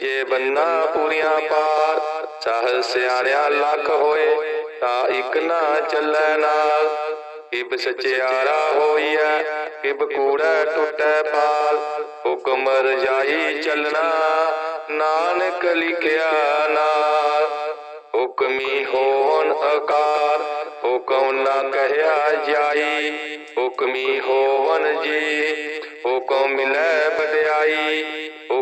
ਜੇ ਬੰਨਾ ਪੂਰੀਆਂ ਪਾਰ ਸਹ ਸਿਆਣਿਆ ਲੱਖ ਹੋਏ, ਤਾਂ ਇੱਕ ਨਾ ਚੱਲੈ ਨਾਲ। ਕਿਬ ਸਚਿਆਰਾ ਹੋਈਐ, ਕਿਬ ਕੂੜਾ ਟੁੱਟੈ ਪਾਲ। ਹੁਕਮ ਰਜਾਈ ਚੱਲਣਾ, ਨਾਨਕ ਲਿਖਿਆ ਨਾਲ। ਹੁਕਮੀ ਹੋਵਨ ਆਕਾਰ ਹੁਕਮ ਨਾ ਕਹਿਆ ਜਾਈ। ਹੁਕਮੀ ਹੋਵਨ ਜੀ, ਹੁਕਮ ਮਿਲੈ ਵਡਿਆਈ।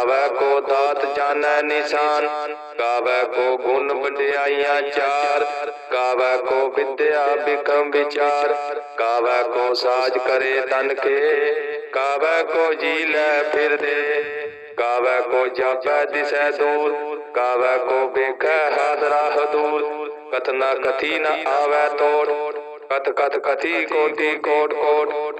ਕਾਵੈ ਕੋ ਦਾਤ ਜਾਣੈ ਨਿਸ਼ਾਨ ਕਾਵੈ ਕੋ ਗੁਣ ਵਡਿਆਈਆਂ ਚਾਰ ਕਾਵੈ ਕੋ ਵਿਦਿਆ ਬਿਕਮ ਵਿਚਾਰ ਕਾਵੈ ਕੋ ਸਾਜ ਕਰੇ ਤਨ ਕੇ ਕਾਵੈ ਕੋ ਜੀ ਲੈ ਫਿਰਦੇ ਕਾਵੈ ਕੋ ਜਾਪੈ ਦਿਸੈ ਦੂਰ ਕਾਵੈ ਕੋ ਵੇਖੈ ਹਾਦਰਾ ਹਦੂਰ ਕਥਨਾ ਕਥੀ ਨ ਆਵੈ ਤੋੜ, ਕਥ ਕਥ ਕਥੀ ਕੋਟੀ ਕੋਟ ਕੋਟ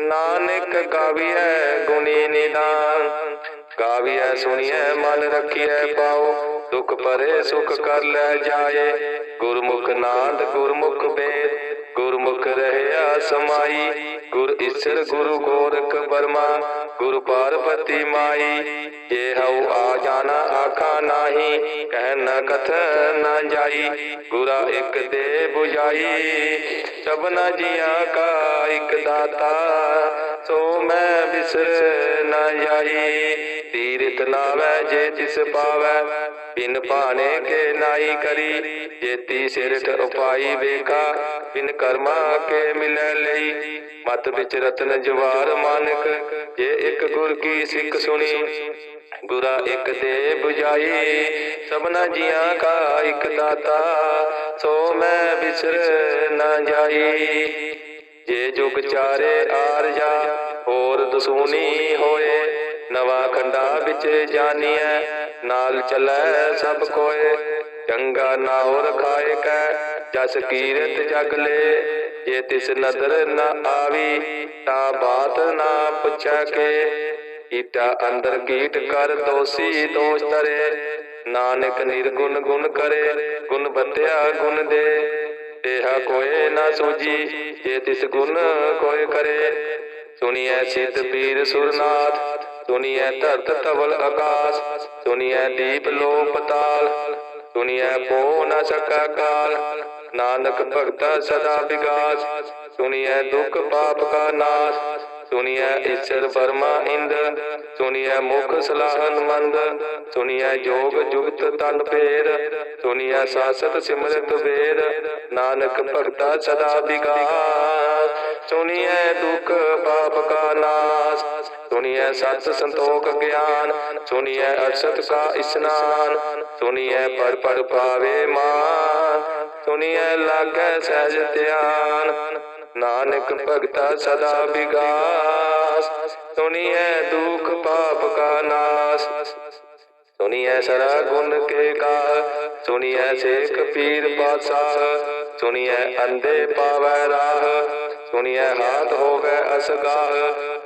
ਨਾਨਕ ਗਾਵੀਐ ਗੁਣੀ ਨਿਦਾਨ। ਗਾਵੀਐ, ਸੁਣੀਐ, ਮਨ ਰਖੀਐ ਪਾਉ ਦੁਖ ਪਰੇ ਸੁਖ ਕਰ ਲੈ ਜਾਏ। ਗੁਰਮੁਖ ਨਾਦ ਗੁਰਮੁਖ ਵੇਦ ਗੁਰਮੁਖ ਰਹਿਆ ਸਮਾਈ। ਗੁਰ ਈਸ਼ਰ ਗੁਰੂ ਗੋਰਖ ਬਰਮਾ ਗੁਰ ਪਾਰਬਤੀ ਮਾਈ। ਜੇ ਹਉ ਆ ਜਾਣਾ ਆਖਾ ਨਾਹੀ ਕਹਿ ਨ ਕਥ ਨ ਜਾਈ, ਗੁਰਾ ਇੱਕ ਦੇ 부ਜਾਈ ਸਭਨਾ ਜੀਆਂ ਕਾ ਇੱਕ ਦਾਤਾ, ਸੋ ਮੈਂ ਬਿਸਰ ਨ ਜਾਈ। ਤੀਰਥ ਨਾਵੈ ਜੇ ਜਿਸ ਪਾਵੈ ਬਿਨ ਭਾਣੇ ਕੇ ਨਾਈ ਕਰੀ, ਜੇਤੀ ਸਿਰਠ ਉਪਾਈ ਵੇਖਾ, ਬਿਨ ਕਰਮਾ ਕੇ ਮਿਲੈ ਲਈ। ਮਤ ਵਿੱਚ ਰਤਨ ਜਵਾਰ ਮਾਨਕ, ਜੇ ਇੱਕ ਗੁਰ ਕੀ ਸਿੱਖ ਸੁਣੀ, ਗੁਰਾ ਇੱਕ ਦੇ 부ਜਾਈ ਸਭਨਾ ਜੀਆਂ ਕਾ ਇੱਕ ਦਾਤਾ, ਸੋ ਮੈਂ ਬਿਸਰ ਨਾ ਜਾਈ। ਜੇ ਜੁਗ ਚਾਰੇ ਆਰਜਾ ਹੋਰ ਦਸੂਨੀ ਹੋਏ, ਨਵਾ ਖੰਡਾ ਵਿੱਚ ਜਾਨੀਐ। ਨਾਲ ਚਲੈ ਸਭ ਕੋਏ, ਚੰਗਾ ਨਾਉ ਰਖਾਏ ਕੈ, ਜਸ ਕੀਰਤ ਜਗ ਲੈ, ਜੇ ਤਿਸ ਨਦਰ ਨ ਆਵੀ, ਤਾਂ ਬਾਤ ਨਾ ਪੁੱਛੈ ਕੇ। ਕੀਟਾ ਅੰਦਰ ਕੀਟ ਕਰ ਦੋਸੀ ਦੋਸ਼ ਤਰੇ ਨਾਨਕ ਨਿਰਗੁਣ ਗੁਣ ਕਰੇ, ਗੁਣ ਬੰਦਿਆ ਗੁਣ ਦੇ। ਇਹਾ ਕੋਏ ਨਾ ਸੂਜੀ ਜੇ ਤਿਸ ਗੁਣ ਕੋਏ ਕਰੇ, ਸੁਣੀਐ ਸਿੱਧ ਪੀਰ ਸੁਰਨਾਥ ਸੁਣੀਐ ਧਰਤ ਧਵਲ ਆਕਾਸ ਸੁਣੀਐ ਦੀਪ ਲੋ ਪਤਾਲ ਸੁਣੀਐ ਪੋ ਨ ਸਕਾ ਕਾਲ। ਨਾਨਕ ਭਗਤਾ ਸਦਾ ਵਿਗਾਸ ਸੁਣੀਐ ਦੁਖ ਪਾਪ ਕਾ ਨਾਸ। ਸੁਣੀਐ ਈਸ਼ਰ ਵਰਮਾ ਇੰਦ ਸੁਣੀਐ ਮੁਖ ਸਲਾਹਨ ਮੰਦ। ਸੁਣੀਐ ਜੋਗ ਜੁਗਤ ਤਨ ਪੇਰ ਸੁਣੀਐ ਸਾਸਤ ਸਿਮਰਤ ਵੇਰ। ਨਾਨਕ ਭਗਤਾ ਸਦਾ ਵਿਗਾਸ ਸੁਣੀਐ ਦੁਖ ਪਾਪ ਕਾ ਨਾਸ। ਸੁਣੀਐ ਸਤ ਸੰਤੋਖ ਗਿਆਨ, ਸੁਣੀਐ ਅਰਸਤ ਕਾ ਇਸਨਾਨ, ਸੁਣੀਐ ਪੜ ਪੜ ਪਾਵੇ ਮਾਨ, ਸੁਣੀਐ ਲਾਗੈ ਸਹਿਜ ਧਿਆਨ। ਨਾਨਕ ਭਗਤਾ ਸਦਾ ਵਿਗਾਸ, ਸੁਣੀਐ ਦੁਖ ਪਾਪ ਕਾ ਨਾਸ। ਸੁਣੀਐ ਸਰਾ ਗੁਣ ਕੇ ਗਾ ਸੁਣੀਐ ਸੇਖ ਪੀਰ ਪਾਤਸ਼ਾਹ, ਸੁਣੀਐ ਅੰਧੇ ਪਾਵੈ ਰਾਹ, ਸੁਣੀਐ ਹਾਥ ਹੋਵੇ ਅਸਗਾਹ।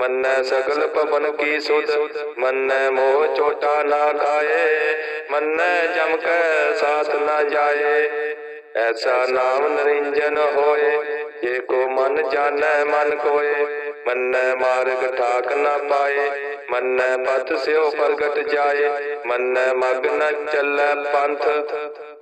ਮੰਨੈ ਸਗਲ ਪਵਨ ਕੀ ਸੁਧ, ਮੰਨੈ ਮੋਹ ਚੋਟਾ ਨਾ ਖਾਏ, ਮੰਨੈ ਜਮ ਕੈ ਸਾਥ ਨਾ ਜਾਏ। ਐਸਾ ਨਾਮ ਨਰਿੰਜਨ ਹੋਏ, ਜੇ ਕੋ ਮਨ ਜਾਣੈ ਮਨ ਕੋਏ, ਮੰਨੈ ਮਾਰਗ ਠਾਕ ਨਾ ਪਾਏ, ਮੰਨੈ ਪਤ ਸਿਓ ਪ੍ਰਗਟ ਜਾਏ, ਮੰਨੈ ਮਗ ਨ ਚੱਲੈ ਪੰਥ।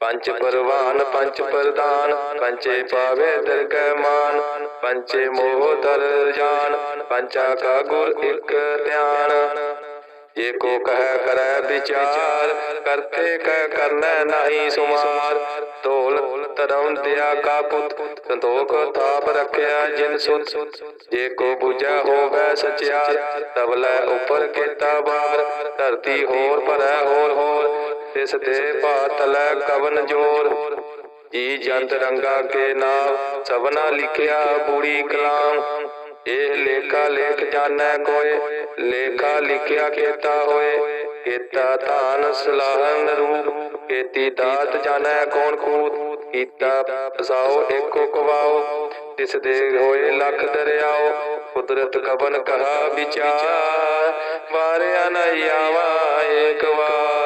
ਪੰਚ ਪਰਵਾਨ, ਪੰਚ ਪ੍ਰਦਾਨ, ਪੰਚੇ ਪਾਵੇ ਦਰਗਹਿ ਮਾਨ, ਪੰਚੇ ਮੋਹ ਦਰ ਜਾਨ, ਪੰਚਾ ਕਾ ਗੁਰ ਇੱਕ ਧਿਆਨ। ਜੇ ਕੋ ਕਹਿ ਕਰੈ ਵਿਚਾਰ, ਕਰਤੇ ਕਹਿ ਕਰਨੈ ਨਾਹੀ ਸੁਮਾਰ। ਢੋਲ ਧਰਮ ਦਿਆ ਕਾ ਪੁੱਤ, ਸੰਤੋਖ ਥਾਪ ਰੱਖਿਆ ਜਿਨ ਸੁਤ। ਜੇ ਕੋ ਬੁਝੈ ਹੋਵੇ ਸਚਿਆਰ ਤਬਲੇ ਉਪਰ ਕੀਤਾ ਬਾਰ ਧਰਤੀ ਹੋਰ ਭਰੈ ਹੋਰ ਹੋਰ ਤਿਸ ਤੇ ਪਾਤਲੈ ਕਵਨ ਜੋਰ। ਜੀ ਜੰਤ ਰੰਗਾ ਕੇ ਨਾਮ, ਸਭਨਾ ਲਿਖਿਆ ਬੂੜੀ ਕਲਾਮ। ਇਹ ਲੇਖਾ ਲੇਖ ਜਾਣੈ ਕੋਏ, ਲੇਖਾ ਲਿਖਿਆ ਕੀਤਾ ਹੋਏ। ਕੀਤਾ ਧਾਨ ਸਲਾਹਨ ਰੂਪ, ਕੀਤੀ ਦਾਤ ਜਾਣੈ ਕੌਣ ਕੂਤ। ਕੀਤਾ ਫਸਾਓ ਏਕੋ ਕਵਾਓ ਤਿਸ ਦੇ ਹੋਏ ਲੱਖ ਦਰਿਆਓ। ਕੁਦਰਤ ਕਬਨ ਕਹਾ ਵਿਚਾਰ, ਵਾਰਿਆ ਨ ਆਵਾ ਏਕ ਵਾਰ।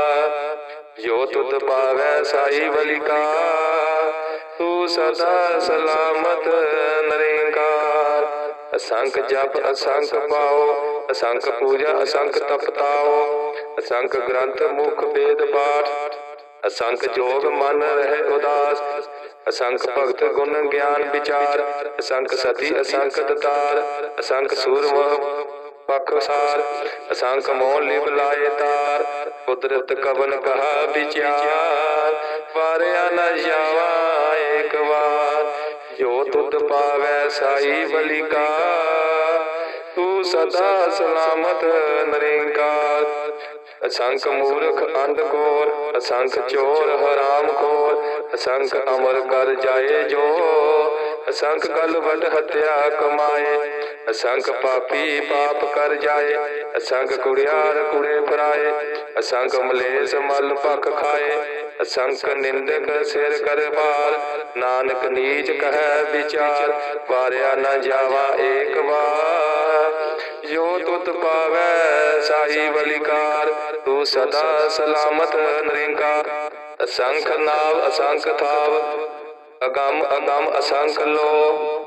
ਜੋ ਤੁਧ ਪਾਵੈ ਸਾਈ ਬਲਿਕਾ ਤੂੰ ਸਦਾ ਸਲਾਮਤ ਨਰੇਂਕਾਰ। ਅਸੰਖ ਜਪ, ਅਸੰਖ ਪਾਓ, ਅਸੰਖ ਪੂਜਾ, ਅਸੰਖ ਤਪਤਾਓ, ਅਸੰਖ ਗ੍ਰੰਥ, ਮੁਖ ਵੇਦ ਪਾਠ, ਅਸੰਖ ਜੋਗ ਮਨ ਰਹਿ ਉਦਾਸ, ਅਸੰਖ ਭਗਤ ਗੁਣ ਗਿਆਨ ਵਿਚਾਰ, ਅਸੰਖ ਸਤੀ ਅਸੰਖ ਦਤਾਰ, ਅਸੰਖ ਸੂਰਮ ਪਖਸਾਰ ਅਸੰਖ ਮੋਹ ਲਿਵ ਲਾਏ ਤਾਰ। ਕੁਦਰਤ ਕਵਨ ਕਹਾ ਵਿਚਾਰ, ਵਾਰਿਆ ਨ ਜਾਵਾ ਏਕ ਵਾਰ। ਜੋ ਤੁਧ ਪਾਵੈ ਸਾਈ ਬਲਿਕਾ ਤੂੰ ਸਦਾ ਸਲਾਮਤ ਨਰੇਂਕਾਰ। ਅਸੰਖ ਮੂਰਖ ਅੰਧਕੋਰ ਅਸੰਖ ਚੋਰ ਹਰਾਮ ਖੋਰ ਅਸੰਖ ਅਮਰ ਕਰ ਜਾਏ ਜੋ ਅਸੰਖ ਗਲ ਵੱਡ ਹਤਿਆ ਕਮਾਏ। ਅਸੰਖ ਪਾਪੀ ਪਾਪ ਕਰ ਜਾਏ ਅਸੰਗ ਕੁੜਿਆਰ ਕੁੜੇ ਫਰਾਏ, ਅਸੰਖ ਮਲੇਸ ਮਲ ਭਖ ਖਾਏ, ਅਸੰਖ ਨਿੰਦਕ ਸਿਰ ਕਰ ਭਾਰ, ਨਾਨਕ ਨੀਚ ਕਹੈ ਵਿਚਾਰ, ਵਾਰਿਆ ਨ ਜਾਵਾ ਏਕ ਵਾਰ। ਜੋ ਤੁਤ ਪਾਵੈ ਸਾਈ ਬਲਿਕਾਰ ਤੂੰ ਸਦਾ ਸਲਾਮਤ ਨਰਿੰਕਾਰ ਅਸੰਖ ਨਾਵ ਅਸੰਖ ਥਾਵ, ਅਗੰਮ ਅਗੰਮ ਅਸੰਖ ਲੋ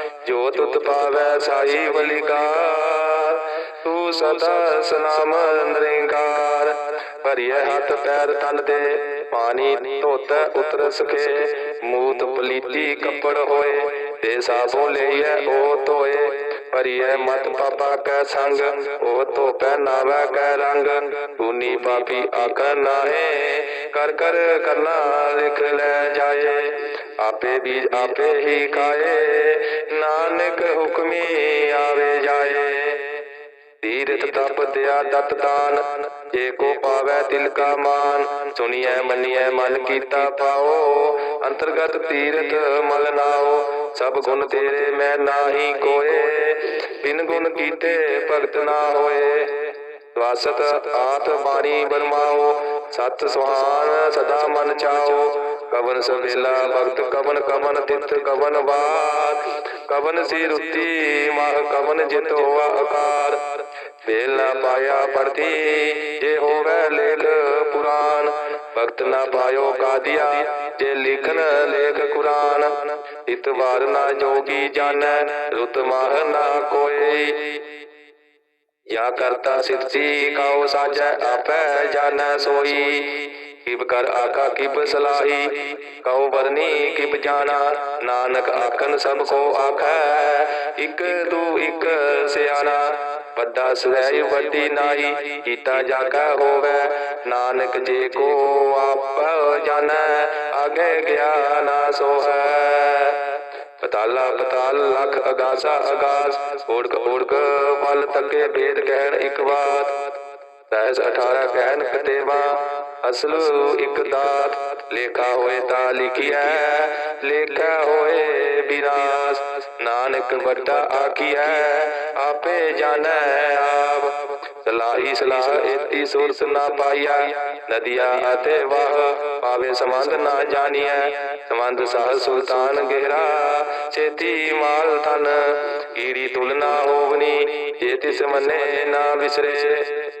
ਜੋ ਤੁਤ ਪਾਵੈ ਸਾਈ ਬਲਿਕਾਰ ਤੂੰ ਸਦਾ ਸਲਾਮ ਨਰਿੰਕਾਰ। ਭਰੀਏ ਹੱਥ ਪੈਰ ਤਨ ਦੇ, ਪਾਣੀ ਧੋਤ ਉਤਰ ਸਕੇ ਮੂਤ ਪਲੀਤੀ ਕੱਪੜ ਹੋਏ, ਤੇ ਸਾਬੋ ਲਈਐ ਉਹ ਧੋਏ। ਭਰੀਏ ਮਤ ਪਾਪਾ ਕੈ ਸੰਗ, ਉਹ ਧੋ ਪੈ ਨਾਵੈ ਕੈ ਰੰਗ। ਤੂਨੀ ਪਾਪੀ ਆਖਰ ਨਾਹੇ, ਕਰ ਕਰ ਕਰਨਾ ਲਿਖ ਲੈ ਜਾਏ। ਆਪੇ ਬੀਜ ਆਪੇ ਹੀ ਖਾਏ, ਨਾਨਕ ਹੁਕਮੀ ਆਵੇ ਜਾਏ। ਤੀਰਥ ਤਪ ਦਿਆ ਦਤ ਦਾਨ, ਜੇ ਕੋ ਪਾਵੈ ਦਿਲ ਕਾ ਮਾਨ। ਸੁਣੀਐ ਮੰਨੀਐ ਮਨ ਕੀਤਾ ਪਾਓ, ਅੰਤਰਗਤ ਤੀਰਥ ਮਲ ਨਾਓ। ਸਭ ਗੁਣ ਤੇਰੇ ਮੈਂ ਨਾਹੀ ਕੋਏ। ਬਿਨ ਗੁਣ ਕੀਤੇ ਭਗਤ ਨਾ ਹੋਏ। ਸਵਾਸਤ ਆਤ ਬਾਣੀ ਬਰਮਾਓ। ਸਤ ਸੁਹਾਨ ਸਦਾ ਮਨ ਚਾਓ। ਕਵਨ ਸਵੇਲਾ ਭਗਤ, ਕਵਨ ਕਵਨ ਤਿਤ, ਕਵਨ ਬਾਤ ਕਵਨ ਸੀ ਰੁਤੀ ਮਹ ਕਵਨ ਜਿਤ ਹੋਆ ਆਕਾਰ ਵੇਲ ਨਾ ਪਾਇਆ ਪੜਤੀ ਜੇ ਹੋਵੇ ਲੇਖ ਪੁਰਾਨ ਭਗਤ ਨਾ ਪਾਇਓ ਕਾਦੀਆ, ਜੇ ਲਿਖਨ ਲੇਖ ਕੁਰਾਨ। ਇਤਵਾਰ ਨਾ ਜੋਗੀ ਜਾਣੈ, ਰੁਤ ਮਾਹ ਨਾ ਕੋਈ। ਯਾ ਕਰਤਾ ਸਿੱਧੀ ਕਾਉ ਸਾਜੈ, ਆਪੈ ਜਾਣੈ ਸੋਈ। ਕਿਬ ਕਰ ਆਖਾ, ਕਿਬ ਸਲਾਹੀ, ਕਉ ਵਰਨੀ, ਕਿਬ ਜਾਣਾ। ਨਾਨਕ ਆਖਨ ਸਭ ਕੋ ਆਖੈ, ਇਕ ਦੂ ਇਕ ਸਿਆਣਾ। ਵੱਡਾ ਸਵੈ ਵੱਡੀ ਨਾਈ ਕੀਤਾ ਜਾਗਾ ਹੋਵੇ। ਨਾਨਕ ਜੇ ਕੋ ਆਪ ਜਾਣੈ ਆਗੇ ਗਿਆ ਨਾ ਸੋ ਹੈ ਪਤਾਲਾ ਪਤਾਲ, ਲਖ ਅਗਾਸਾ ਅਗਾਸ ਓੜਕ ਓੜਕ ਪਲ ਤੱਕੇ ਭੇਦ ਕਹਿਣ ਇੱਕ ਬਾਤ। ਸਹਿਸ 18 ਕਹਿਣ ਕਤੇਵਾ ਅਸਲ ਇੱਕ ਦਾਤ, ਲੇਖਾ ਹੋਏ ਤਾਂ ਲਿਖਿਆ ਲੇਖਾ ਹੋਏ ਬਿਰਾਸ, ਨਾਨਕ ਵੱਡਾ ਆਖਿਆ ਆਪੇ ਜਾਣੈ ਆਪ। ਸਲਾਹੀ ਸਲਾਹ ਏਤੀ ਸੁਰਤ ਨਾ ਪਾਈਆ ਨਦੀਆ ਅਤੇ ਵਾਹ ਪਾਵੇ ਸੰਬੰਧ ਨਾ ਜਾਣੀਐ। ਸੰਬੰਧ ਸਾਹ ਸੁਲਤਾਨ ਗਹਿਰਾ, ਛੇਤੀ ਮਾਲ ਤਨ ਈੜੀ ਤੁਲਨਾ ਹੋਵਨੀ, ਜੇ ਤਿਸ ਮੰਨੇ ਨਾ ਵਿਸਰੇ।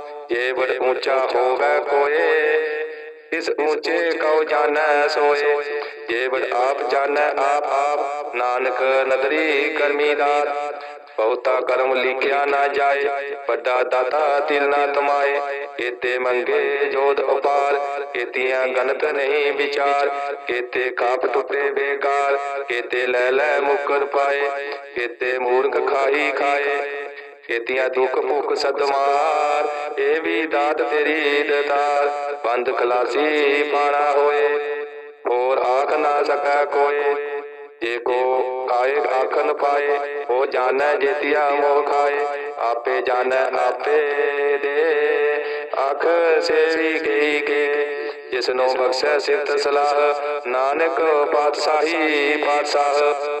ਜੇ ਬੜ ਉੱਚਾ ਹੋਵੇ ਕੋਏ, ਇਸ ਉੱਚੇ ਕਉ ਜਾਣੈ ਸੋਏ। ਜੇ ਬੜ ਆਪ ਜਾਣੈ ਆਪ ਆਪ, ਨਾਨਕ ਨਦਰੀ ਕਰਮੀ ਬਹੁਤਾ ਕਰਮ ਲਿਖਿਆ ਨਾ ਜਾਏ, ਵੱਡਾ ਦਾਤਾ ਤਿਲ ਨਾ ਤਮਾਏ। ਏਤੇ ਮੰਗੇ ਜੋਦ ਉਪਾਰ ਏਤੀਆਂ ਗਨਤ ਨਹੀਂ ਵਿਚਾਰ। ਏਤੇ ਕਾਪ ਟੁੱਟੇ ਬੇਕਾਰ ਏਤੇ ਲੈ ਲੈ ਮੁਕਰ ਪਾਏ। ਏਤੇ ਮੂਰਖ ਖਾਈ ਖਾਏ ਏਤੀਆਂ ਦੁੱਖ ਭੁੱਖ ਸਦਮਾਰ ਇਹ ਵੀ ਦਾਤ ਤੇਰੀ ਦਤਾਰ। ਬੰਦ ਖਲਾਸੀ ਪਾਣਾ ਹੋਏ, ਹੋਰ ਆਖ ਨਾ ਸਕੈ ਕੋਏ ਜੇ ਕੋ ਕਾਏ ਆਖਨ ਪਾਏ ਉਹ ਜਾਣੈ ਜੇਤੀਆ ਮੋਹ ਖਾਏ। ਆਪੇ ਜਾਣੈ ਆਪੇ ਦੇ, ਆਖ ਸੇਵੀ ਗਈ ਕੇ ਜਿਸ ਨੂੰ ਬਖਸ਼ੈ ਸਿਫਤ ਸਲਾਹ, ਨਾਨਕ ਪਾਤਸ਼ਾਹੀ ਪਾਤਸ਼ਾਹ।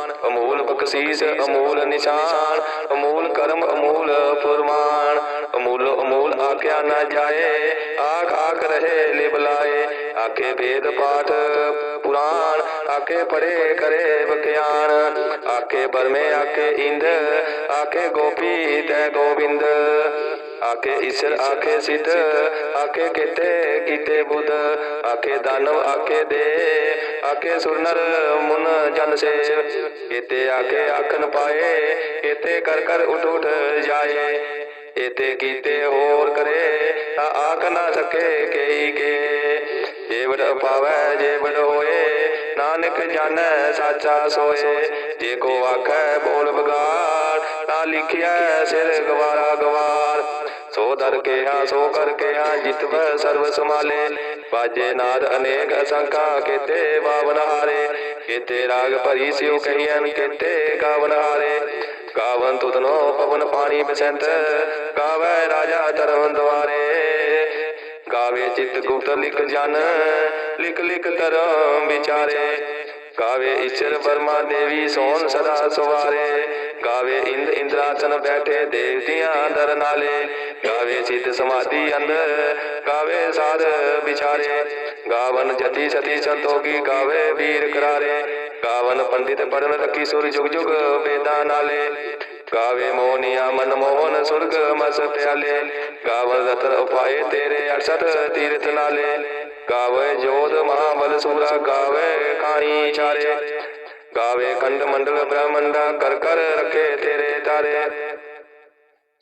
ਬਖਸ਼ੀਸ ਅਮੂਲ ਨਿਸ਼ਾਨ, ਅਮੂਲ ਕਰਮ, ਅਮੂਲ ਫਰਮਾਨ। ਅਮੂਲ ਅਮੂਲ ਆਖਿਆ ਨਾ ਜਾਏ, ਆਖ ਆਖ ਰਹੇ ਲਿਬਲਾਏ ਆਖੇ ਵੇਦ ਪਾਠ ਪੁਰਾਣ, ਆਖੇ ਪੜੇ ਕਰੇ ਬਖਿਆਨ ਆਖੇ ਬਰਮੇ, ਆਖੇ ਇੰਦ, ਆਖੇ ਗੋਪੀ ਤੈ ਗੋਬਿੰਦ। ਆਖੇ ਈਸ਼ਰ ਆਖੇ ਸਿੱਧ ਆਖੇ ਕੀਤੇ ਕੀਤੇ ਬੁੱਧ ਆਖੇ ਦਾਨਵ ਆਖੇ ਦੇ ਆਖੇ ਸੁਰਨਰ ਮੁਨ ਜਨ ਸੇ ਇਤੇ ਆਖੇ ਆਖਨ ਪਾਏ ਇਤੇ ਕਰ ਕਰ ਉਠ ਉਠ ਜਾਏ ਇਤੇ ਕੀਤੇ ਹੋਰ ਕਰੇ ਤਾਂ ਆਖ ਨਾ ਸਕੇ ਕਈ ਕੇ ਜੇ ਵਡ ਪਾਵੈ ਜੇ ਵਡ ਹੋਏ ਨਾਨਕ ਜਾਣੈ ਸਾਚਾ ਸੋਏ ਜੇ ਕੋ ਆਖੈ ਬੋਲ ਬਗਾੜ ਤਾਂ ਲਿਖਿਆ ਸਿਰ ਗਵਾਰਾ ਗਵਾਰ ਸੋ ਦਰ ਕਿਹਾ, ਸੋ ਕਰ ਕਿਹਾ, ਜਿਤਵ ਸਰਬ ਸਮਾਲੇ ਬਾਜੇ ਨਾਦ ਅਨੇਕ ਅਸੰਖਾ, ਕੀਤੇ ਬਾਵਨ ਹਾਰੇ। ਕੀਤੇ ਰਾਗ ਭਰੀ ਸਿਉ ਕਹੀਐਨ, ਕੀਤੇ ਗਾਵਨ ਹਾਰੇ। ਗਾਵਨ ਤੁਧਨੋ ਪਵਨ ਪਾਣੀ ਬਸੰਤ, ਗਾਵੇ ਰਾਜਾ ਧਰਮ ਦੁਆਰੇ ਗਾਵੇ ਚਿਤ ਗੁਪਤ ਲਿਖ ਜਨ, ਲਿਖ ਲਿਖ ਧਰਮ ਵਿਚਾਰੇ। ਗਾਵੇ ਈਸ਼ਰ ਬਰਮਾ ਦੇਵੀ, ਸੋਨ ਸਦਾ ਸਵਾਰੇ। ਗਾਵੇ ਇੰਦ ਇੰਦਰਾਸਨ ਬੈਠੇ ਦੇਵਤਿਆਂ ਦਰ ਨਾਲੇ ਗਾਵੇ ਸਿੱਧ ਸਮਾਧੀ ਅੰਦਰ, ਗਾਵੇ ਸਾਧ ਵਿਚਾਰੇ। ਗਾਵਨ ਜਤੀ ਸਤੀ ਸੰਤੋਖੀ ਗਾਵੇ ਵੀਰ ਕਰਾਰੇ। ਗਾਵਨ ਪੰਡਿਤ ਪੜਨ ਰੱਖੀ ਸੁਰ ਜੁਗ ਜੁਗ ਵੇਦਾਂ ਨਾਲੇ। ਗਾਵੇ ਮੋਹਨੀਆ ਮਨ ਮੋਹਨ ਸੁਰਗ ਮਸ ਪਿਆਲੇ ਗਾਵਨ ਰਤਨ ਉਪਾਏ ਤੇਰੇ 68 ਤੀਰਥ ਨਾਲੇ। ਗਾਵੇ ਜੋਧ ਮਹਾਬਲ ਸੂਰਾ, ਗਾਵੇ ਕਾਣੀ ਚਾਰੇ ਗਾਵੇ ਖੰਡ ਮੰਡਲ ਬ੍ਰਹਮੰਡਾ ਕਰ ਕਰ ਰਖੇ ਤੇਰੇ ਤਾਰੇ।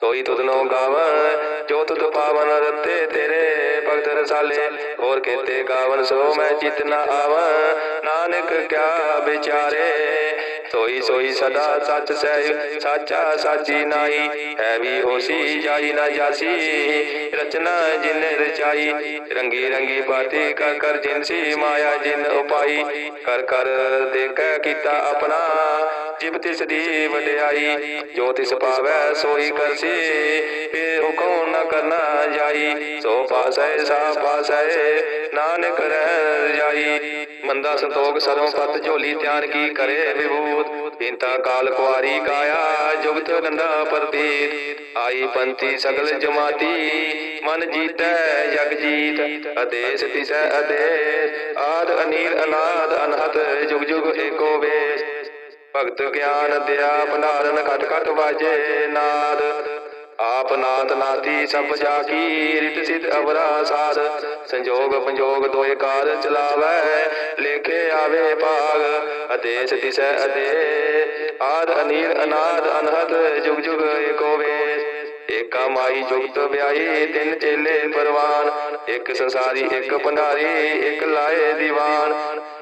ਸੋਈ ਤੁਧਨੋ ਗਾਵਨ ਜੋ ਤੁਧ ਪਾਵਨ ਰਤੇ ਤੇਰੇ ਭਗਤ ਰਸਾਲੇ। ਹੋਰ ਕੇਤੇ ਗਾਵਨ ਸੋ ਮੈਂ ਚਿਤ ਨ ਆਵਨ ਨਾਨਕ ਕਿਆ ਵਿਚਾਰੇ। ਸੋਈ ਸੋਈ ਸਦਾ ਸੱਚ ਸਹਿ ਸਾਚਾ ਸਾਚੀ ਨਾਈ ਹੈ ਵੀ ਹੋਸੀ, ਜਾਈ ਨਾ ਜਾਸੀ। ਰਚਨਾ ਜਿਨ ਰਚਾਈ, ਰੰਗੀ ਰੰਗੀ ਬਾਤੀ ਕਰ ਕਰ ਜਿਨਸੀ ਮਾਇਆ ਜਿਨ ਉਪਾਈ। ਕਰ ਕਰ ਦੇਖੈ ਕੀਤਾ ਆਪਣਾ ਜਿਬ ਤਿਸ ਦੀ ਵਡਿਆਈ ਜੋ ਤਿਸ ਪਾਵੈ ਸੋਈ ਕਰਸੀ ਏ ਹੁਕਮ ਨ ਕਰਨਾ ਜਾਈ। ਸੋ ਪਾਸੈ ਸਾ ਪਾਸੈ ਨਾਨਕ ਰਹਿ ਜਾਈ। ਮੰਦਾ ਸੰਤੋਖ ਸਰਵ ਪਤ ਝੋਲੀ ਧਿਆਨ ਕੀ ਕਰੇ ਵਿਭੂਤ। ਬਿੰਤਾ ਕਾਲ ਕੁਆਰੀ ਕਾਇਆ, ਜੁਗਤ ਗੰਡਾ ਪ੍ਰਤੀਤ। ਆਈ ਪੰਥੀ ਸਗਲ ਜਮਾਤੀ, ਮਨ ਜੀਤੈ ਜਗ ਜੀਤ। ਆਦੇਸ਼ ਤਿਸੈ ਅਦੇਸ਼ ਆਦ ਅਨੀਲ ਅਨਾਦ ਅਨਹਤ, ਜੁਗ ਜੁਗ ਏਕੋ ਵੇਸ਼। ਭਗਤ ਗਿਆਨ ਦਿਆ ਭੰਡਾਰਨ ਘਟ ਘਟ ਵਾਜੇ ਨਾਦ। ਆਪ ਨਾਥ ਨਾਤੀ ਸਭ ਜਾ ਕੀ ਰਿਤ ਸਿਧ ਅਵਰਾ ਸਾਧ ਸੰਜੋਗ ਪੰਜੋਗ ਦੋਏ ਕਾਰ ਚਲਾਵੈ, ਲੇਖੇ ਆਵੇ ਭਾਗ। ਆਦੇਸ਼ ਦਿਸੈ ਅਦੇ ਆਦ ਅਨੀਲ ਅਨਾਦ ਅਨਹਦ, ਜੁਗ ਜੁਗ ਏਕੋ ਵੇਸ਼। ਏਕਾ ਮਾਈ ਜੁਗਤ ਵਿਆਹੀ, ਤਿੰਨ ਚੇਲੇ ਪਰਵਾਨ। ਇੱਕ ਸੰਸਾਰੀ, ਇੱਕ ਭੰਡਾਰੀ, ਇੱਕ ਲਾਏ ਦੀਵਾਨ।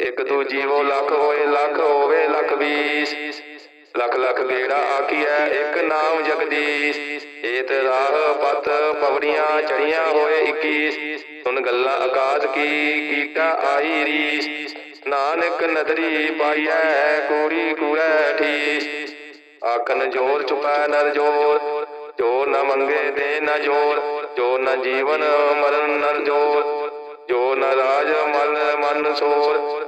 ਇੱਕ ਦੂ ਜੀਵੋ ਲੱਖ ਹੋਏ, ਲੱਖ ਹੋਵੇ, ਲੱਖ ਵੀਸ ਲੱਖ ਲੱਖ ਗੇੜਾ ਆਖੀਐ ਇੱਕ ਨਾਮ ਜਗਦੀਸ਼। ਏਤ ਰਾਹ ਪਤ ਪਵੜੀਆਂ ਚੜੀਆਂ ਹੋਏ 21 ਸੁਨ ਗੱਲਾਂ ਆਕਾਸ਼ ਕੀ ਕੀਟਾ ਆਈ ਰੀਸ। ਨਾਨਕ ਨਦਰੀ ਪਾਈਐ ਕੂੜੀ ਕੂੜੈ ਠੀਸ। ਆਖਨ ਜੋਰ ਚੁਪੈ ਨਰ ਜੋਰ, ਜੋ ਨ ਮੰਗੇ ਦੇ ਨ ਜੋਰ, ਜੋ ਨ ਜੀਵਨ ਮਰਨ ਨਰ ਜੋਰ, ਜੋ ਨ ਰਾਜ ਮਨ ਮਨ ਸੋਰ।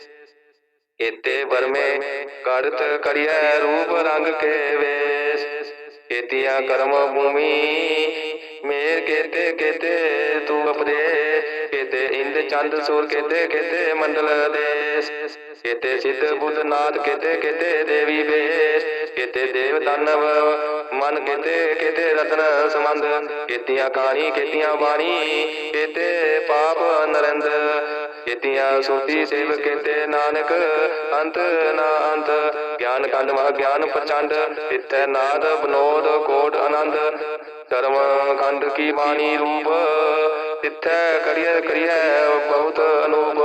ਕੇਤੇ ਵਰਮੇ ਕਰਤ ਕਰਿਐ ਰੂਪ ਰੰਗ ਕੇ ਵੇਸ਼। ਕੇਤੀਆਂ ਕਰਮ ਭੂਮੀ ਮੇਰ ਕੇਤੇ ਕੇਤੇ ਤੂੰ ਅਪਦੇ ਕੇਤੇ ਇੰਦ ਚੰਦ ਸੂਰ ਕੇਤੇ ਕੇਤੇ ਮੰਡਲ ਦੇਸ। ਕੇਤੇ ਸਿੱਧ ਬੁੱਧ ਨਾਥ ਕੇਤੇ ਕੇਤੇ ਦੇਵੀ ਵੇਸ਼। ਕੇਤੇ ਦੇਵ ਦਾਨਵ ਮਨ ਕੇਤੇ ਕੇਤੇ ਰਤਨ ਸੰਬੰਧ। ਕੇਤੀਆਂ ਕਾਣੀ ਕੇਤੀਆਂ ਬਾਣੀ ਕੇਤੇ ਪਾਪ ਨਰਿੰਦ। ਕੇਤੀਆਂ ਸੋਤੀ ਸੇਵ ਕੇਤੇ ਨਾਨਕ, ਅੰਤ ਨਾ ਅੰਤ ਗਿਆਨ ਕੰਡ ਮਹ ਗਿਆਨ ਪ੍ਰਚੰਡ, ਤਿੱਥੈ ਨਾਦ ਬਨੋਦ ਕੋਟ ਆਨੰਦ। ਕਰਮ ਖੰਡ ਕੀ ਬਾਣੀ ਰੂਪ, ਤਿੱਥੈ ਕਰੀਐ ਕਰੀਐ ਬਹੁਤ ਅਨੂਪ।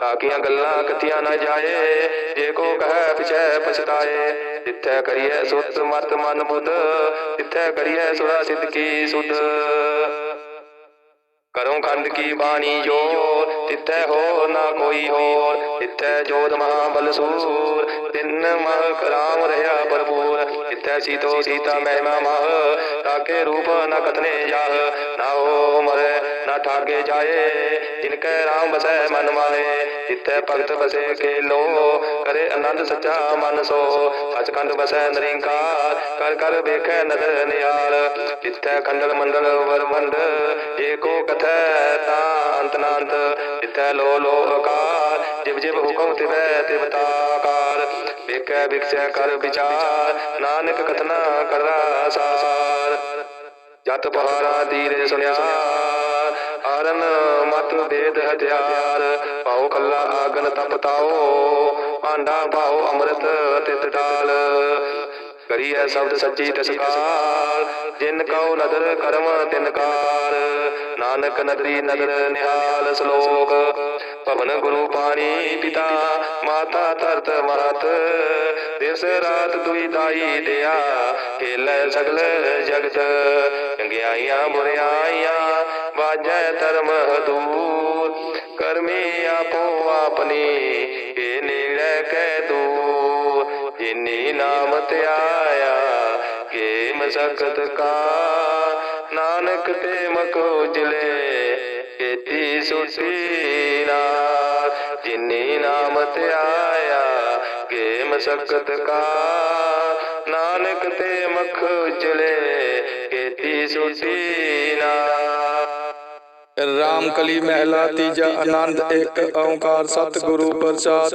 ਤਾਕੀਆਂ ਗੱਲਾਂ ਕਥੀਆਂ ਨਾ ਜਾਏ, ਜੇ ਕੋ ਕਹੈ ਪਿਛੈ ਪਛਤਾਏ। ਤਿੱਥੈ ਕਰੀਐ ਸੁਤ ਮਤ ਮਨ ਬੁੱਧ, ਤਿੱਥੈ ਕਰੀਐ ਸੁਰਾ ਸਿੱਧ ਕੀ ਸੁਧ। ਕਰਮ ਖੰਡ ਕੀ ਬਾਣੀ ਜੋ ਤਿੱਥੈ ਹੋ ਨਾ ਕੋਈ ਹੋਰ ਤਿੱਥੈ ਜੋਤ ਮਹਾ ਬਲਸੂਰ ਤਿੰਨ ਮਹ ਰਾਮ ਰਹਾ ਭਰਪੂਰ ਤਿੱਥੈ ਸੀਤੋ ਸੀਤਾ ਮਹਿਮਾ ਮਹ ਤਾਕੇ ਰੂਪ ਨ ਕਤਨੇ ਜਾਹ, ਨਾ ਹੋ ਮਰੇ, ਨਾ ਠਾਗੇ ਜਾਏ ਜਿਨਕੈ ਰਾਮ ਬਸੈ ਮਨ ਮਾਏ ਤਿੱਥੈ ਭਗਤ ਬਸੇ ਕੇ ਲੋ ਕਰੇ ਆਨੰਦ ਸੱਚਾ ਮਨ ਸੋ, ਸਚਖੰਡ ਬਸੈ ਨਿਰੰਕਾਰ, ਕਰ ਕਰ ਵੇਖੈ ਨਦਰ ਨਿਹਾਲ, ਜਿੱਥੈ ਖੰਡਲ ਮੰਡਲ ਵਰਮੰਡ ਏਕੋ ਕਥੈ ਤਾ ਅੰਤ ਜਿੱਥੈ ਲੋ ਲੋ ਅਕਾਰ ਜਿਵ ਜਿਵ ਹੁਕਮ ਤਿਵੈ ਤਿਵ ਤਾਕਾਰ। ਵੇਖੈ ਵਿਖਸੈ ਕਰ ਵਿਚਾਰ, ਨਾਨਕ ਕਥਨਾ ਕਰਦਾ ਸਾਰ ਜਤ ਪਹਾਰਾ ਤੀਰੇ ਸੁਣਿਆ ਹਰਨ ਮਤ ਵੇਦ ਹਥਿਆਰ। ਪਾਉ ਕੱਲਾ ਆਗਨ ਤਪਤਾਓ ਆਂਡਾ ਪਾਉ ਅੰਮ੍ਰਿਤ ਤਿਤ ਡਾਲ। ਕਰੀਐ ਸ਼ਬਦ ਸੱਚੀ ਤਸਕਾਰ। ਜਿਨ ਕਉ ਨਦਰ ਕਰਮ, ਤਿਨ ਕਾਰ ਨਾਨਕ ਨਦਰੀ ਨਦਰ, ਨਿਹਾਲ ਸ਼ਲੋਕ। ਭਵਨ ਗੁਰੂ ਪਾਣੀ ਪਿਤਾ, ਮਾਤਾ ਧਰਤ ਮਾਤ ਦਿਵਸ ਰਾਤ ਦੁਈ ਦਾਈ ਦਿਆ ਖੇਲੇ ਸਗਲ ਜਗਤ। ਚੰਗਿਆਈਆਂ ਬੁਰਿਆਈਆਂ ਵਾਜੈ ਧਰਮ ਹਦੂਰ। ਕਰਮੀ ਆਪੋ ਆਪਣੀ ਏ ਨੇੜੇ ਕਹਿ ਦੂਰ ਜਿਨੀ ਨਾਮ ਧਿਆਇਆ ਕੇ ਮਸਕਤ ਕਾ। ਨਾਨਕ ਤੇ ਮਕ ਉਜਲੇ ਕੀਤੀ ਸੁਟੀ ਨਾਰ ਜਿਨੀ ਨਾਮ ਧਿਆਇਆ ਕੇ ਮਸਕਤ ਕਾ। ਨਾਨਕ ਤੇ ਮਖ ਉਜਲੇ ਕੀਤੀ ਸੁਟੀ ਰਾਮ ਕਲੀ ਮਹਿਲਾ, ਤੀਜਾ ਆਨੰਦ, ਇੱਕ ਓੰਕਾਰ, ਸਤਿਗੁਰੂ ਪ੍ਰਸਾਦ।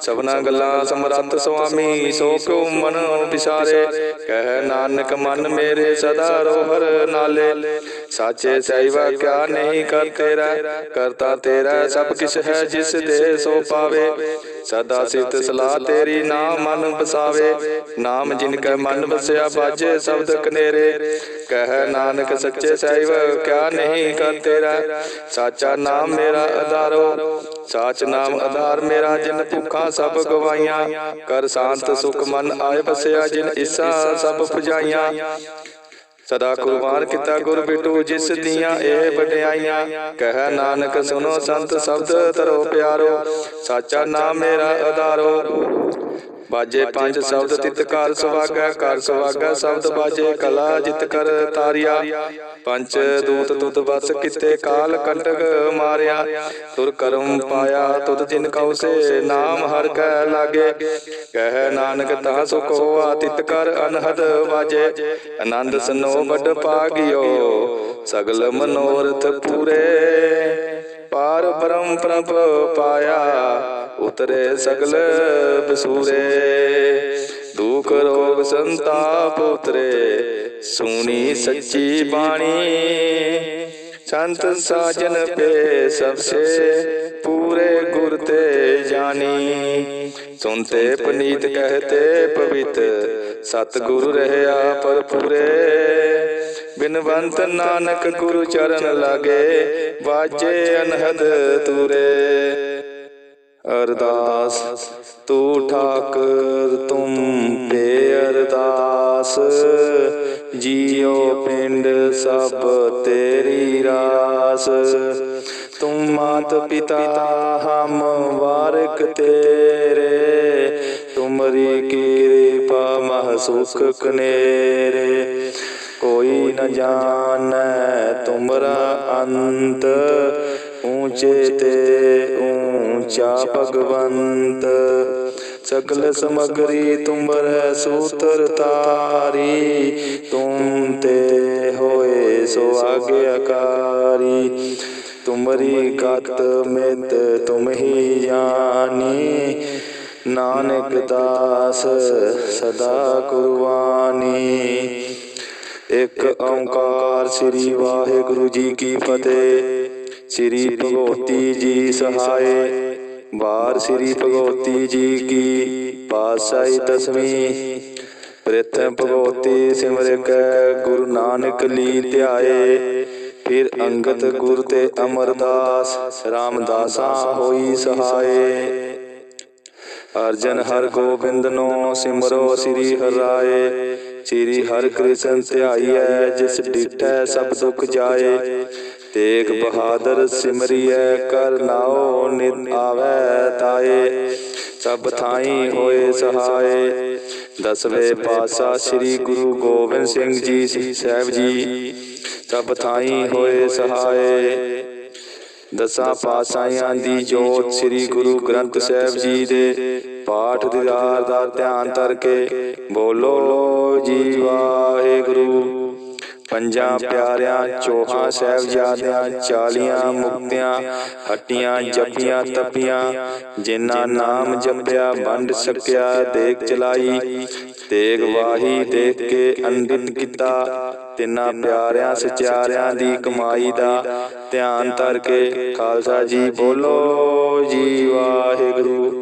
ਸਭਨਾ ਗੱਲਾਂ ਸਮਰੱਥ ਸੁਆਮੀ ਸੋ ਕਿਉ ਮਨ ਵਿਸਾਰੇ ਕਹਿ ਨਾਨਕ ਮਨ ਮੇਰੇ ਸਦਾ ਰੋਹਰ ਨਾਲੇ। ਸਾਚੇ ਸਹਿਵਾ ਕਿਆ ਨਹੀਂ ਕਰ ਤੇਰਾ। ਕਰਤਾ ਤੇਰਾ ਸਭ ਕਿਛ ਹੈ ਜਿਸ ਦੇ ਸੋ ਪਾਵੇ। ਸਦਾ ਸਿਤ ਸਲਾਹ ਤੇਰੀ ਨਾਮ ਮਨ ਬਸਾਵੇ ਨਾਮ ਜਿਨ ਕੈ ਮਨ ਵਸਿਆ ਬਾਜੇ ਸ਼ਬਦ ਕਨੇਰੇ ਕਹਿ ਨਾਨਕ ਸੱਚੇ ਸਹਿਬ ਕਿਆ ਨਹੀਂ ਕਰ ਤੇਰਾ। ਸਾਚਾ ਨਾਮ ਮੇਰਾ ਆਧਾਰੋ ਸਾਚ ਨਾਮ ਆਧਾਰ ਮੇਰਾ ਜਿਨ ਭੁੱਖਾਂ ਸਭ ਗਵਾਈਆਂ। ਕਰ ਸ਼ਾਂਤ ਸੁਖ ਮਨ ਆਏ ਬਸਿਆ ਜਿਨ ਇਸਾ ਸਭ ਪੁਜਾਈਆਂ। ਸਦਾ ਕੁਰਬਾਨ ਕੀਤਾ ਗੁਰ ਬਿਟੂ ਜਿਸ ਦੀਆਂ ਇਹ ਵਡਿਆਈਆਂ। ਕਹਿ ਨਾਨਕ ਸੁਨੋ ਸੰਤ ਸ਼ਬਦ ਤਰੋ ਪਿਆਰੋ। ਸਾਚਾ ਨਾਮ ਮੇਰਾ ਆਧਾਰੋ ਬਾਜੇ ਪੰਜ ਸ਼ਬਦ ਤਿਤ ਕਰ ਸੁਭਾਗੈ ਕਰ ਸੁਭਾਗੈ ਸ਼ਬਦ ਬਾਜੇ ਕਲਾ ਜਿਤ ਕਰ ਤਾਰਿਆ। ਪੰਜ ਦੂਤ ਤੁਤ ਵਸ ਕਿਤੇ ਕਾਲ ਕੰਟਕ ਮਾਰਿਆ। ਤੁਰ ਕਰਮ ਪਾਇਆ ਤੁਧ ਜਿਨ ਕਉ ਸੇ ਨਾਮ ਹਰ ਕੈ ਲਾਗੇ। ਕਹਿ ਨਾਨਕ ਤਾ ਸੁਖ ਹੋਆ ਤਿਤ ਕਰ ਅਨਹਦ ਵਾਜੇ। ਆਨੰਦ ਸਨੋ ਵੱਡ ਪਾਗਿਓ ਸਗਲ ਮਨੋਰਥ ਪੂਰੇ। ਪਾਰ ਬ੍ਰਹਮ ਪ੍ਰਭ ਪਾਇਆ, ਉਤਰੇ ਸਗਲ ਬਸੂਰੇ। ਦੁਖ ਰੋਗ ਸੰਤਾਪ ਉਤਰੇ, ਸੁਣੀ ਸੱਚੀ ਬਾਣੀ। ਸੰਤ ਸਾਜਨ ਪੇ ਸਭ ਸੇ ਪੂਰੇ ਗੁਰ ਤੇ ਜਾਨੀ ਸੁਨਤੇ ਪਨੀਤ ਕਹਤੇ ਪਵਿੱਤ ਸਤ ਗੁਰੂ ਰਹਿਆ ਪਰ ਪੂਰੇ ਬਿਨਵੰਤ ਨਾਨਕ ਗੁਰੂ ਚਰਨ ਲਾਗੇ ਵਾਜੇ ਅਨਹਦ ਤੂਰੇ। ਅਰਦਾਸ, ਤੂੰ ਠਾਕਰ ਤੁਮ ਪੇ ਅਰਦਾਸ। ਜੀਉ ਪਿੰਡ ਸਭ ਤੇਰੀ ਰਾਸ। ਤੁਮ ਮਾਤ ਪਿਤਾ ਹਮ ਵਾਰਕ ਤੇਰੇ। ਤੁਮਰੀ ਕਿਰਪਾ ਮਹ ਸੁਖ ਕਨੇਰੇ। ਕੋਈ ਨ ਜਾਣੈ, ਤੁਮਰਾ ਅੰਤ, ਊਚੇ ਤੇ ਊਂਚਾ ਭਗਵੰਤ। ਸ਼ਕਲ ਸਮਗਰੀ ਤੁਮਰੇ ਸੂਤਰ ਤਾਰੀ, ਤੁਮ ਤੇ ਹੋਏ ਸੋ ਆਗਿਆਕਾਰੀ ਤੁਮਰੀ ਗਤ ਮਿਤ ਤੁਮ ਹੀ ਜਾਣੀ, ਨਾਨਕ ਦਾਸ ਸਦਾ ਕੁਰਬਾਨੀ। ਇੱਕ ਓੰਕਾਰ ਸ੍ਰੀ ਵਾਹਿਗੁਰੂ ਜੀ ਕੀ ਫਤਿਹ। ਸ੍ਰੀ ਭਗਵਤੀ ਜੀ ਸਹਾਏ। ਵਾਰ ਸ੍ਰੀ ਭਗਵਤੀ ਜੀ ਕੀ ਪਾਤਸ਼ਾਹੀ ਦਸਵੀਂ। ਪ੍ਰਥਮ ਭਗਵਤੀ ਸਿਮਰ ਕੈ, ਗੁਰੂ ਨਾਨਕ ਲੀ ਧਿਆਏ। ਫਿਰ ਅੰਗਤ ਗੁਰ ਤੇ ਅਮਰਦਾਸ, ਰਾਮਦਾਸਾ ਹੋਈ ਸਹਾਏ। ਅਰਜਨ ਹਰ ਗੋਬਿੰਦ ਨੋ ਸਿਮਰੋ ਸ੍ਰੀ ਹਰਾਏ ਸ੍ਰੀ ਹਰ ਕ੍ਰਿਸ਼ਨ ਧਿਆਈਐ ਜਿਸ ਡਿਠੈ ਸਭ ਦੁਖ ਜਾਏ। ਤੇਗ ਬਹਾਦਰ ਸਿਮਰਿਐ, ਕਰ ਨਾਉ ਨਿਤ ਆਵੈ ਤਾਏ। ਸਭ ਥਾਈ ਹੋਏ ਸਹਾਏ। ਦਸਵੇਂ ਪਾਤਸ਼ਾਹ ਸ੍ਰੀ ਗੁਰੂ ਗੋਬਿੰਦ ਸਿੰਘ ਜੀ ਸਾਹਿਬ ਜੀ। ਸਭ ਥਾਈ ਹੋਏ ਸਹਾਏ। ਦਸਾਂ ਪਾਤਸ਼ਾਹਾਂ ਦੀ ਜੋਤ ਸ੍ਰੀ ਗੁਰੂ ਗ੍ਰੰਥ ਸਾਹਿਬ ਜੀ ਦੇ ਪਾਠ ਦੀਦਾਰ ਦਾ ਧਿਆਨ ਧਰ ਕੇ ਬੋਲੋ ਜੀ ਵਾਹਿਗੁਰੂ। ਪੰਜਾਂ ਪਿਆਰਿਆਂ ਚੋਹਾਂ ਸਾਹਿਬਜ਼ਾਦਿਆਂ ਚਾਲੀਆਂ ਮੁਕਤਿਆਂ ਹੱਟੀਆਂ ਜਪੀਆਂ ਤਪੀਆਂ ਜਿਨ੍ਹਾਂ ਨਾਮ ਜਪਿਆ ਵੰਡ ਸਕਿਆ ਦੇਖ ਚਲਾਈ ਤੇਗ ਵਾਹੀ ਦੇਖ ਕੇ ਅੰਡਿਤ ਕੀਤਾ ਤਿੰਨਾਂ ਪਿਆਰਿਆਂ ਸਚਿਆਰਿਆਂ ਦੀ ਕਮਾਈ ਦਾ ਧਿਆਨ ਧਰ ਕੇ ਖਾਲਸਾ ਜੀ ਬੋਲੋ ਜੀ ਵਾਹਿਗੁਰੂ।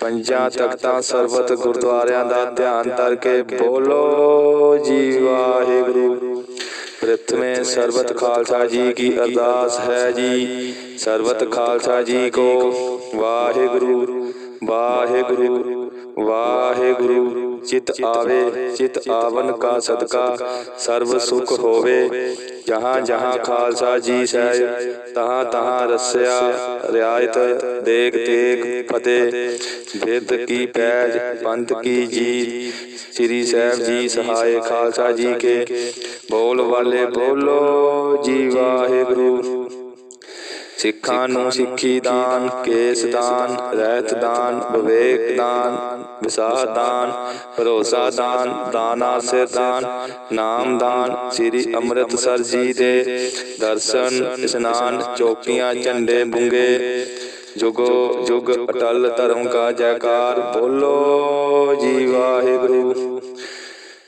ਪੰਜਾਂ ਤਖਤਾਂ ਸਰਬਤ ਗੁਰਦੁਆਰਿਆਂ ਦਾ ਧਿਆਨ ਕਰਕੇ ਬੋਲੋ ਜੀ ਵਾਹਿਗੁਰੂ। ਪ੍ਰਥਮੇ ਸਰਬਤ ਖਾਲਸਾ ਜੀ ਕੀ ਅਰਦਾਸ ਹੈ ਜੀ। ਸਰਬਤ ਖਾਲਸਾ ਜੀ ਕੋ ਵਾਹਿਗੁਰੂ ਵਾਹਿਗੁਰੂ ਵਾਹਿਗੁਰੂ। ਚਿਤ ਆਵੇ ਚਿਤ ਆਵਨ ਕਾ ਸਦਕਾ ਸਰਬ ਸੁਖ ਹੋਵੇ। ਜਹਾਂ ਜਹਾਂ ਖਾਲਸਾ ਜੀ ਸਹਿ ਤਹਾਂ ਤਹਾਂ ਰਸਿਆ ਰਿਆਇਤ ਦੇਖ ਤੇਗ ਫਤਿਹ। ਬਿਰਧ ਕੀ ਪੈਜ ਪੰਥ ਕੀ ਜੀ ਸ੍ਰੀ ਸਾਹਿਬ ਜੀ ਸਹਾਇ ਖਾਲਸਾ ਜੀ ਕੇ। ਬੋਲ ਵਾਲੇ ਬੋਲੋ ਜੀ ਵਾਹਿਗੁਰੂ। ਸਿੱਖਾਂ ਨੂੰ ਸਿੱਖੀ ਦਾਨ ਕੇਸ ਦਾਨ ਰਹਿਤ ਦਾਨ ਵਿਵੇਕ ਦਾਨ ਵਿਸਾਹ ਦਾਨ ਭਰੋਸਾ ਦਾਨ ਦਾਨਾ ਸਿਰ ਦਾਨ ਨਾਮ ਦਾਨ ਸ੍ਰੀ ਅੰਮ੍ਰਿਤਸਰ ਜੀ ਦੇ ਦਰਸ਼ਨ ਇਸ਼ਨਾਨ ਚੌਕੀਆਂ ਝੰਡੇ ਬੁੰਗੇ ਜੁਗੋ ਜੁਗ ਅਟਲ ਧਰਮ ਕਾ ਜੈਕਾਰ ਬੋਲੋ ਜੀ ਵਾਹਿਗੁਰੂ।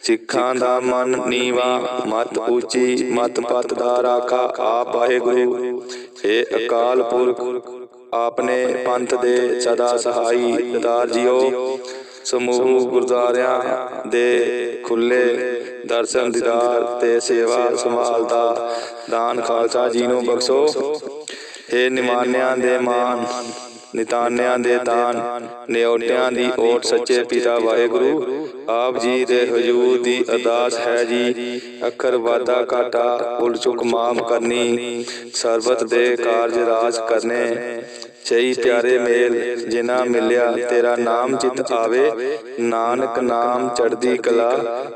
ਸਿੱਖਾਂ ਦਾ ਮਨ ਨੀਵਾ, ਮਤ ਉੱਚੀ, ਮਤ ਪਤ ਦਾ ਰਾਖਾ, ਆਪ ਵਾਹਿਗੁਰੂ। ਏ ਅਕਾਲ ਪੁਰਖ, ਆਪਨੇ ਪੰਥ ਦੇ ਸਦਾ ਸਹਾਈ ਦਦਾਰ ਜੀਓ। ਸਮੂਹ ਗੁਰਦੁਆਰਿਆਂ ਦੇ ਖੁੱਲੇ ਦਰਸ਼ਨ ਦੀਦਾਰ ਤੇ ਸੇਵਾ ਸੰਭਾਲ ਦਾ ਦਾਨ ਖਾਲਸਾ ਜੀ ਨੂੰ ਬਖਸ਼ੋ। ਏ ਨਿਮਾਨਿਆਂ ਦੇ ਮਾਨ, ਨਿਤਾਨਿਆਂ ਦੇ ਦਾਨ ਨਿਉਟਿਆਂ ਦੀ ਓਟ ਸੱਚੇ ਪਿਤਾ ਵਾਹਿਗੁਰੂ। ਆਪ ਜੀ ਦੇ ਹਜੂਰ ਦੀ ਅਰਦਾਸ ਹੈ ਜੀ। ਅੱਖਰ ਵਾਦਾ ਕਾਟਾ ਉਲ ਚੁਕ ਮਾਫ ਕਰਨੀ, ਸਰਬਤ ਦੇ ਕਾਰਜ ਰਾਜ ਕਰਨੇ। ਸਹੀ ਪਿਆਰੇ ਮੇਲ ਜਿਨਾ ਮਿਲਿਆ ਤੇਰਾ ਨਾਮ ਚਿਤ ਆਵੇ। ਨਾਨਕ ਨਾਮ ਚੜਦੀ ਕਲਾ,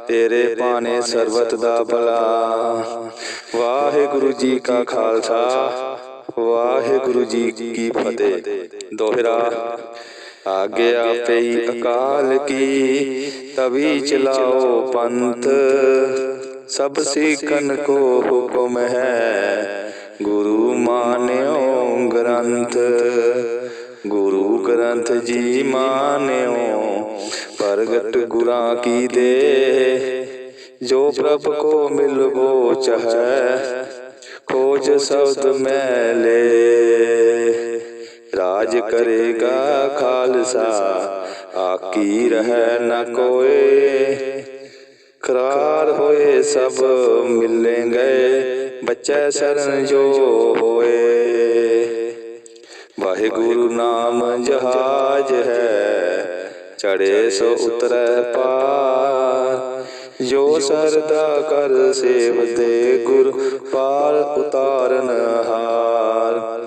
ਤੇਰੇ ਭਾਣੇ ਸਰਬਤ ਦਾ ਭਲਾ। ਵਾਹਿਗੁਰੂ ਜੀ ਕਾ ਖਾਲਸਾ, ਵਾਹਿਗੁਰੂ ਜੀ ਕੀ ਫਤਿਹ। ਦੋਹਰਾ ਆਗਿਆ ਪਈ ਅਕਾਲ ਕੀ, ਤਵੀ ਚਲਾਓ ਪੰਥ। ਸਭ ਸਿੱਖਨ ਕੋ ਹੁਕਮ ਹੈ, ਗੁਰੂ ਮਾਨਿਓ ਗ੍ਰੰਥ। ਗੁਰੂ ਗ੍ਰੰਥ ਜੀ ਮਾਨਿਓ, ਪ੍ਰਗਟ ਗੁਰਾਂ ਕੀ ਦੇ। ਜੋ ਪ੍ਰਭ ਕੋ ਮਿਲਵੋ ਚਾਹੈ ਖੋਜ ਸ਼ਬਦ ਮੈਲੇ ਰਾਜ ਕਰੇਗਾ ਖਾਲਸਾ। ਆਕੀ ਰਹਿ ਨ ਕੋਏ। ਕਰਾਰ ਹੋਏ ਸਭ ਮਿਲेंगे ਬੱਚੇ ਸ਼ਰਨ ਜੋ ਹੋਏ। ਵਾਹਿਗੁਰੂ ਨਾਮ ਜਹਾਜ ਹੈ। ਚੜੇ ਸੋ ਉਤਰੈ ਪਾਰ। ਜੋ ਸਰਦਾ ਕਰ ਸੇਵਦੇ ਗੁਰ ਪਾਰ ਉਤਾਰਨ ਹਾਰ।